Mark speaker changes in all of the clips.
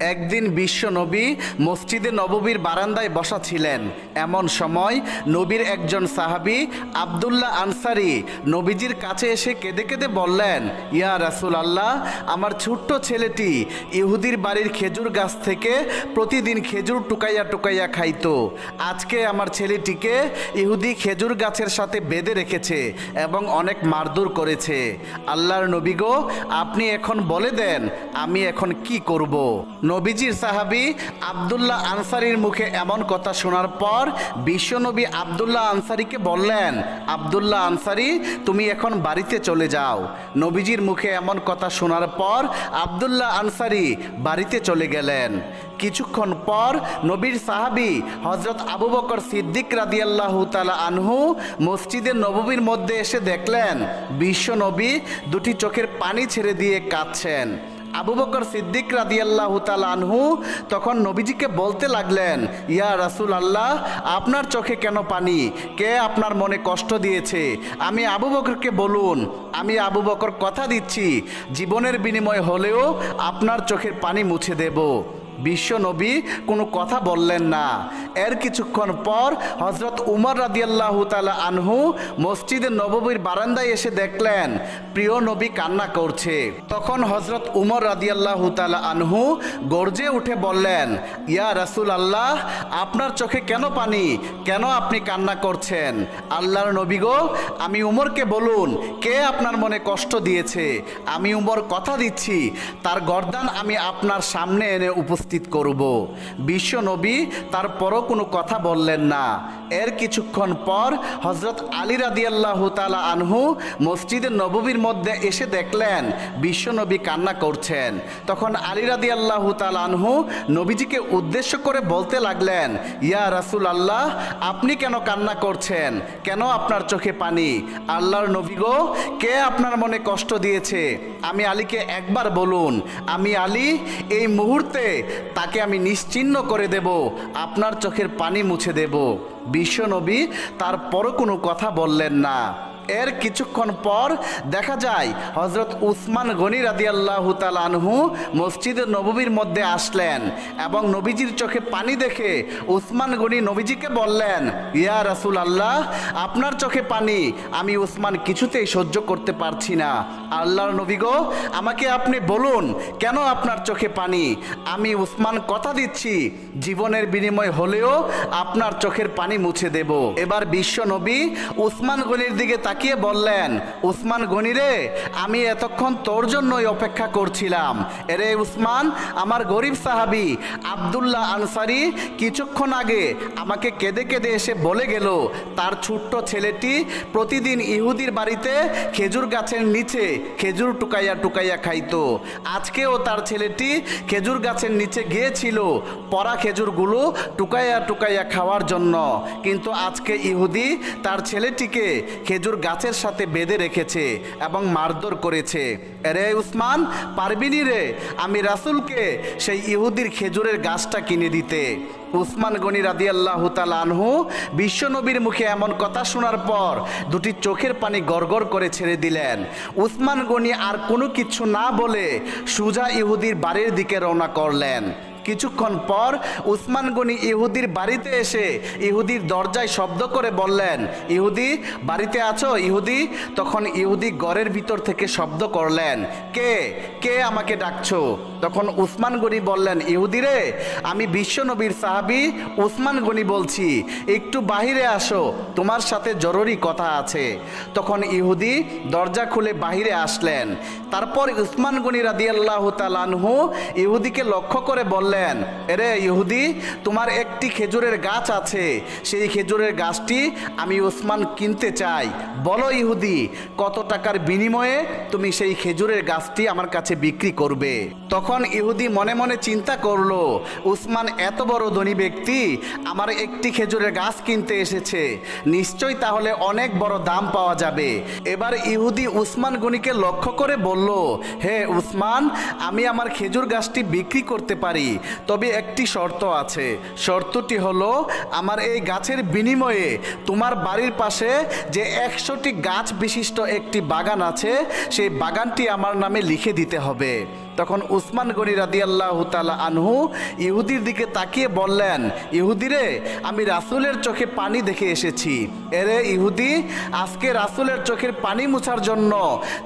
Speaker 1: একদিন বিশ্ব নবী মসজিদে নববীর বারান্দায় বসা ছিলেন। এমন সময় নবীর একজন সাহাবী আবদুল্লাহ আনসারি নবীজির কাছে এসে কেঁদে কেঁদে বললেন, ইয়া রাসূল আল্লাহ আমার ছোট্ট ছেলেটি ইহুদির বাড়ির খেজুর গাছ থেকে প্রতিদিন খেজুর টুকাইয়া টুকাইয়া খাইত। আজকে আমার ছেলেটিকে ইহুদি খেজুর গাছের সাথে বেঁধে রেখেছে এবং অনেক মারদুর করেছে। আল্লাহর নবী গো, আপনি এখন বলে দেন, আমি এখন কি করব? নবীজির সাহাবি আবদুল্লাহ আনসারির মুখে এমন কথা শোনার পর বিশ্বনবী আবদুল্লাহ আনসারিকে বললেন, আবদুল্লাহ আনসারি, তুমি এখন বাড়িতে চলে যাও। নবীজির মুখে এমন কথা শোনার পর আবদুল্লাহ আনসারি বাড়িতে চলে গেলেন। কিছুক্ষণ পর নবীর সাহাবি হজরত আবু বকর সিদ্দিক রাদিয়াল্লাহু তালা আনহু মসজিদের নববীর মধ্যে এসে দেখলেন বিশ্ব নবী দুটি চোখের পানি ছেড়ে দিয়ে কাঁদছেন। আবু বকর সিদ্দিক রাদিয়াল্লাহু তাআলা আনহু তখন নবীজিকে বলতে লাগলেন, ইয়া রাসূল আল্লাহ আপনার চোখে কেন পানি? কে আপনার মনে কষ্ট দিয়েছে? আমি আবু বকরকে বলুন, আমি আবু বকর কথা দিচ্ছি, জীবনের বিনিময় হলেও আপনার চোখের পানি মুছে দেব। বিশ্ব নবী কোনো কথা বললেন না। এর কিছুক্ষণ পর হজরত উমর রাদিয়াল্লাহু তাআলা আনহু মসজিদের নববীর বারান্দায় এসে দেখলেন, প্রিয় নবী কান্না করছে। তখন হজরত উমর রাদিয়াল্লাহু তাআলা আনহু গর্জে উঠে বললেন, ইয়া রাসূল আল্লাহ আপনার চোখে কেন পানি? কেন আপনি কান্না করছেন? আল্লাহর নবী গো, আমি উমরকে বলুন, কে আপনার মনে কষ্ট দিয়েছে? আমি উমর কথা দিচ্ছি, তার গর্দান আমি আপনার সামনে এনে উপস্থিত করব। বিশ্ব নবী তারপরও কোনো কথা বললেন না। এর কিছুক্ষণ পর হজরত আলী রাদিয়াল্লাহ তালা আনহু মসজিদের নববীর মধ্যে এসে দেখলেন, বিশ্বনবী কান্না করছেন। তখন আলী রাদিয়াল্লাহ তালা আনহু নবীজিকে উদ্দেশ্য করে বলতে লাগলেন, ইয়া রাসূল আল্লাহ আপনি কেন কান্না করছেন? কেন আপনার চোখে পানি? আল্লাহর নবী গো, কে আপনার মনে কষ্ট দিয়েছে? আমি আলীকে একবার বলুন, আমি আলী, এই মুহূর্তে তাকে আমি নিশ্চিহ্ন করে দেব। আপনার চোখের পানি মুছে দেব। বিশ্বনবী তারপরও কোনো কথা বললেন না। এর কিছুক্ষণ পর দেখা যায় হজরত উসমান গনি রাদিয়াল্লাহু তাআলা আনহু মসজিদের নববীর মধ্যে আসলেন এবং নবীজির চোখে পানি দেখে উসমান গনি নবীজিকে বললেন, ইয়া রাসুল আল্লাহ আপনার চোখে পানি, আমি উসমান কিছুতেই সহ্য করতে পারছি না। আল্লাহর নবী গো, আমাকে আপনি বলুন, কেন আপনার চোখে পানি? আমি উসমান কথা দিচ্ছি, জীবনের বিনিময় হলেও আপনার চোখের পানি মুছে দেব। এবার বিশ্ব নবী উসমান গনির দিকে তাকিয়ে বললেন, উসমান গনি রে, আমি এতক্ষণ তোর জন্যই অপেক্ষা করছিলাম। এরে উসমান, আমার গরিব সাহাবি আবদুল্লাহ আনসারি কিছুক্ষণ আগে আমাকে কেঁদে কেঁদে এসে বলে গেল, তার ছোট্ট ছেলেটি প্রতিদিন ইহুদির বাড়িতে খেজুর গাছের নিচে খেজুর টুকাইয়া টুকাইয়া খাইত। আজকেও তার ছেলেটি খেজুর গাছের নিচে গিয়েছিল পরা খেজুরগুলো টুকাইয়া টুকাইয়া খাওয়ার জন্য। কিন্তু আজকে ইহুদি তার ছেলেটিকে খেজুর গাছের সাথে বেঁধে রেখেছে এবং মারধর করেছে। রে উসমান পারবিনি রে? আমি রাসুলকে সেই ইহুদির খেজুরের গাছটা কিনে দিতে। উসমান গনি রাদি আল্লাহ আনহু বিশ্বনবীর মুখে এমন কথা শোনার পর দুটি চোখের পানি গড়গড় করে ছেড়ে দিলেন। উসমান গনি আর কোনো কিছু না বলে সুজা ইহুদির বাড়ির দিকে রওনা করলেন। কিছুক্ষণ পর উসমান গনি ইহুদির বাড়িতে এসে ইহুদির দরজায় শব্দ করে বললেন, ইহুদি, বাড়িতে আছো? ইহুদি? তখন ইহুদি ঘরের ভিতর থেকে শব্দ করলেন, কে? কে আমাকে ডাকছো? তখন উসমান গনি বললেন ইহুদি রে আমি বিশ্বনবীর সাহাবি উসমান গনি বলছি, একটু বাহিরে আসো, তোমার সাথে জরুরি কথা আছে। তখন ইহুদি দরজা খুলে বাহিরে আসলেন। তারপর উসমান গনি রাদিয়াল্লাহ তালানহু ইহুদিকে লক্ষ্য করে বললেন, এরে ইহুদি, তোমার একটি খেজুরের গাছ আছে, সেই খেজুরের গাছটি আমি উসমান কিনতে চাই। বলো ইহুদি, কত টাকার বিনিময়ে তুমি সেই খেজুরের গাছটি আমার কাছে বিক্রি করবে? তখন ইহুদি মনে মনে চিন্তা করল, উসমান এত বড় ধনী ব্যক্তি, আমার একটি খেজুরের গাছ কিনতে এসেছে, নিশ্চয়ই তাহলে অনেক বড় দাম পাওয়া যাবে। এবার ইহুদি উসমান গনিকে লক্ষ্য করে বলল, হে উসমান, আমি আমার খেজুর গাছটি বিক্রি করতে পারি, তবে একটি শর্ত আছে। শর্তটি হলো, আমার এই গাছের বিনিময়ে তোমার বাড়ির পাশে যে একশোটি গাছ বিশিষ্ট একটি বাগান আছে, সেই বাগানটি আমার নামে লিখে দিতে হবে। তখন উসমান গনি রাদি আল্লাহ তালা আনহু ইহুদির দিকে তাকিয়ে বললেন ইহুদিরে আমি রাসুলের চোখে পানি দেখে এসেছি। এরে ইহুদি, আজকে রাসুলের চোখের পানি মুছার জন্য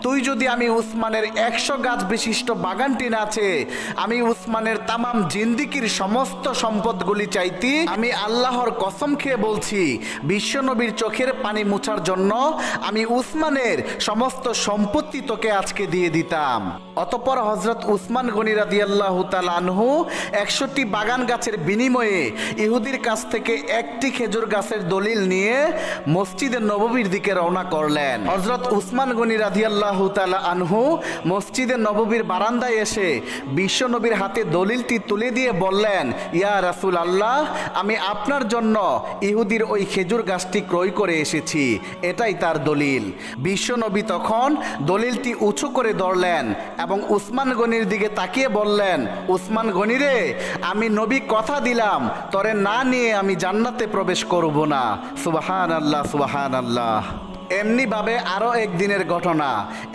Speaker 1: তুই যদি আমি উসমানের একশো গাছ বিশিষ্ট বাগানটি আছে আমি উসমানের তামাম জিন্দিকির সমস্ত সম্পদগুলি চাইতি, আমি আল্লাহর কসম খেয়ে বলছি বিশ্বনবীর চোখের পানি মুছার জন্য আমি উসমানের সমস্ত সম্পত্তি তোকে আজকে দিয়ে দিতাম। অতপর হজরত উসমান গনি রাদিয়াল্লাহ আনহু একশোটি বাগান গাছের বিনিময়ে ইহুদির কাছ থেকে একটি খেজুর গাছের দলিল নিয়ে মসজিদের নববীর দিকে রওনা করলেন। হজরত উসমান গনি রাদিয়াল্লাহ তালা আনহু মসজিদের নববীর বারান্দায় এসে বিশ্বনবীর হাতে দলিলটি তুলে দিয়ে বললেন, ইয়া রাসুল আল্লাহ আমি আপনার জন্য ইহুদির ওই খেজুর গাছটি ক্রয় করে এসেছি। এটাই তার দলিল। বিশ্বনবী তখন দলিলটি উঁচু করে ধরলেন এবং উসমান গনির দিকে তাকিয়ে বললেন, উসমান গনিরে আমি নবী কথা দিলাম, তরে না নিয়ে আমি জান্নাতে প্রবেশ করব না। সুবাহান আল্লাহ সুবাহান আল্লাহ এমনিভাবে আরও একদিনের ঘটনা।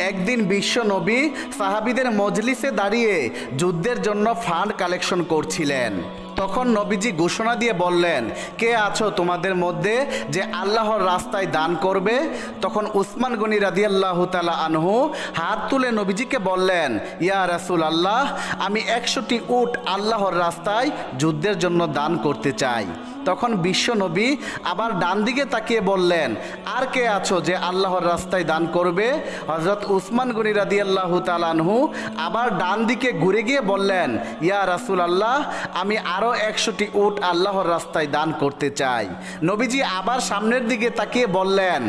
Speaker 1: একদিন বিশ্ব নবী সাহাবিদের মজলিসে দাঁড়িয়ে যুদ্ধের জন্য ফান্ড কালেকশন করছিলেন। তখন নবীজি ঘোষণা দিয়ে বললেন, কে আছো তোমাদের মধ্যে যে আল্লাহর রাস্তায় দান করবে? তখন উসমান গনি রাদিয়াল্লাহ তালা আনহু হাত তুলে নবীজিকে বললেন, ইয়া রাসুল আল্লাহ আমি একশোটি উট আল্লাহর রাস্তায় যুদ্ধের জন্য দান করতে চাই। তখন বিশ্ব নবী আবার ডান দিকে তাকিয়ে বললেন, আর কে আছো যে আল্লাহর রাস্তায় দান করবে? হজরত উসমান গনি রাদি আল্লাহ তালানহু আবার ডান দিকে ঘুরে গিয়ে বললেন, ইয়া রাসুল আল্লাহ আমি আরও একশোটি উট আল্লাহর রাস্তায় দান করতে চাই। নবীজি আবার সামনের দিকে তাকিয়ে বললেন,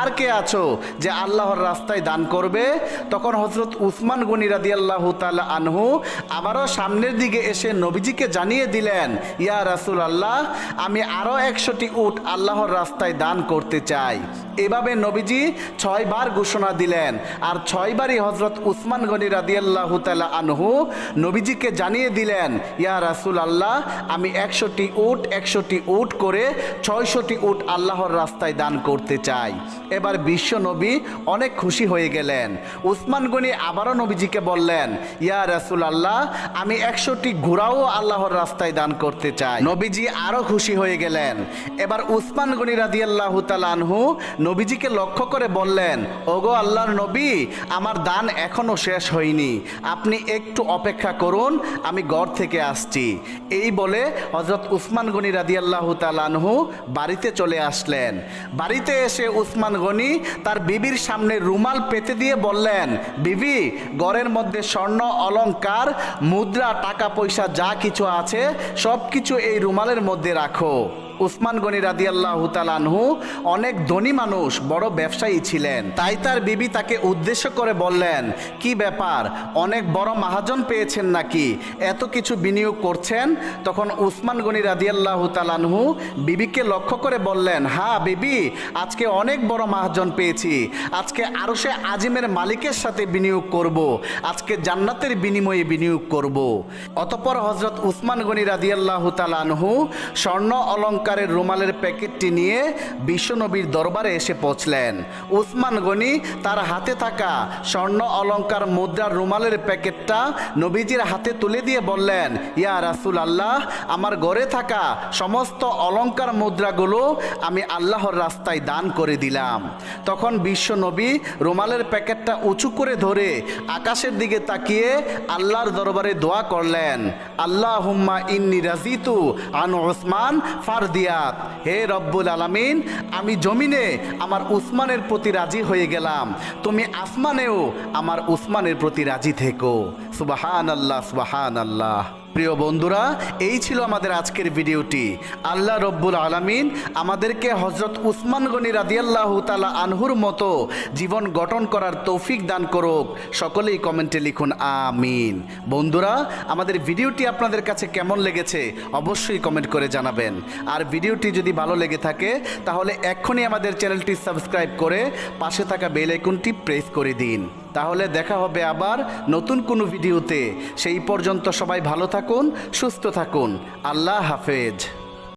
Speaker 1: আর কে আছো যে আল্লাহর রাস্তায় দান করবে? তখন হজরত উসমান গনি রাদি আল্লাহ তালা আনহু আবারও সামনের দিকে এসে নবীজিকে জানিয়ে দিলেন, ইয়া রাসুল আল্লাহ আমি আরও একশোটি উট আল্লাহর রাস্তায় দান করতে চাই। এভাবে নবীজি ছয়বার ঘোষণা দিলেন। আর ছয়বারই হজরত উসমান গনি রাদিয়াল্লাহ তালা আনহু নবীজিকে জানিয়ে দিলেন, ইয়া রাসুল আল্লাহ আমি একশোটি উট একশোটি উট করে ছয়শটি উট আল্লাহর রাস্তায় দান করতে চাই। এবার বিশ্ব নবী অনেক খুশি হয়ে গেলেন। উসমান গনি আবারও নবীজিকে বললেন, ইয়া রাসুল আল্লাহ আমি একশোটি ঘোড়াও আল্লাহর রাস্তায় দান করতে চাই। নবীজি আরও খুশি হয়ে গেলেন। এবার উসমান গনি রাদিয়াল্লাহু তাআলা আনহু নবীজিকে লক্ষ্য করে বললেন, ওগো আল্লাহর নবী, আমার দান এখনও শেষ হয়নি। আপনি একটু অপেক্ষা করুন, আমি ঘর থেকে আসছি। এই বলে হজরত উসমান গনি রাদিয়াল্লাহু তাআলা আনহু বাড়িতে চলে আসলেন। বাড়িতে এসে উসমান গনি তার বিবির সামনে রুমাল পেতে দিয়ে বললেন, বিবি গড়ের মধ্যে স্বর্ণ অলঙ্কার মুদ্রা টাকা পয়সা যা কিছু আছে সব কিছু এই রুমালের মধ্যে রাখো। উসমান গনি রাদিয়াল্লাহ তালানহু অনেক ধনী মানুষ, বড় ব্যবসায়ী ছিলেন। তাই তার বিবি তাকে উদ্দেশ্য করে বললেন, কি ব্যাপার? অনেক বড় মাহাজন পেয়েছেন নাকি? এত কিছু বিনিয়োগ করছেন? তখন উসমান গনি রাদিয়াল্লাহ তালানহু বিবিকে লক্ষ্য করে বললেন হ্যাঁ বিবি, আজকে অনেক বড় মাহাজন পেয়েছি। আজকে আরও সে আজিমের মালিকের সাথে বিনিয়োগ করব। আজকে জান্নাতের বিনিময়ে বিনিয়োগ করব। অতপর হজরত উসমান গনি রাদিয়াল্লাহ তালানহু স্বর্ণ অলংকারের রুমালের প্যাকেটটি নিয়ে বিশ্বনবীর দরবারে এসে পৌঁছলেন। উসমান গনি তার হাতে থাকা স্বর্ণ অলংকার মুদ্রার রুমালের প্যাকেটটা নবীজির হাতে তুলে দিয়ে বললেন, ইয়া রাসুল আল্লাহ আমার ঘরে থাকা সমস্ত অলংকার মুদ্রাগুলো আমি আল্লাহর রাস্তায় দান করে দিলাম। তখন বিশ্বনবী রুমালের প্যাকেটটা উঁচু করে ধরে আকাশের দিকে তাকিয়ে আল্লাহর দরবারে দোয়া করলেন আল্লাহ হুম্মা ইন্নি রাজিতু আন ওসমান ফারদিয়াত হে রব্বুল আলামিন, আমি জমিনে আমার উসমানের প্রতি রাজি হয়ে গেলাম। তুমি আসমানেও আমার উসমানের প্রতি রাজি থেকো। সুবাহান আল্লাহ সুবাহান আল্লাহ প্রিয় বন্ধুরা, এই ছিল আমাদের আজকের ভিডিওটি। আল্লাহ রব্বুল আলামিন আমাদেরকে হজরত উসমান গনি রাদিয়াল্লাহ তালা আনহুর মতো জীবন গঠন করার তৌফিক দান করুক। সকলেই কমেন্টে লিখুন, আমিন। বন্ধুরা, আমাদের ভিডিওটি আপনাদের কাছে কেমন লেগেছে অবশ্যই কমেন্ট করে জানাবেন। আর ভিডিওটি যদি ভালো লেগে থাকে, তাহলে এক্ষুনি আমাদের চ্যানেলটি সাবস্ক্রাইব করে পাশে থাকা বেল আইকনটি প্রেস করে দিন। তাহলে দেখা হবে আবার নতুন কোনো ভিডিওতে। সেই পর্যন্ত সবাই ভালো থাকুন, সুস্থ থাকুন। আল্লাহ হাফেজ।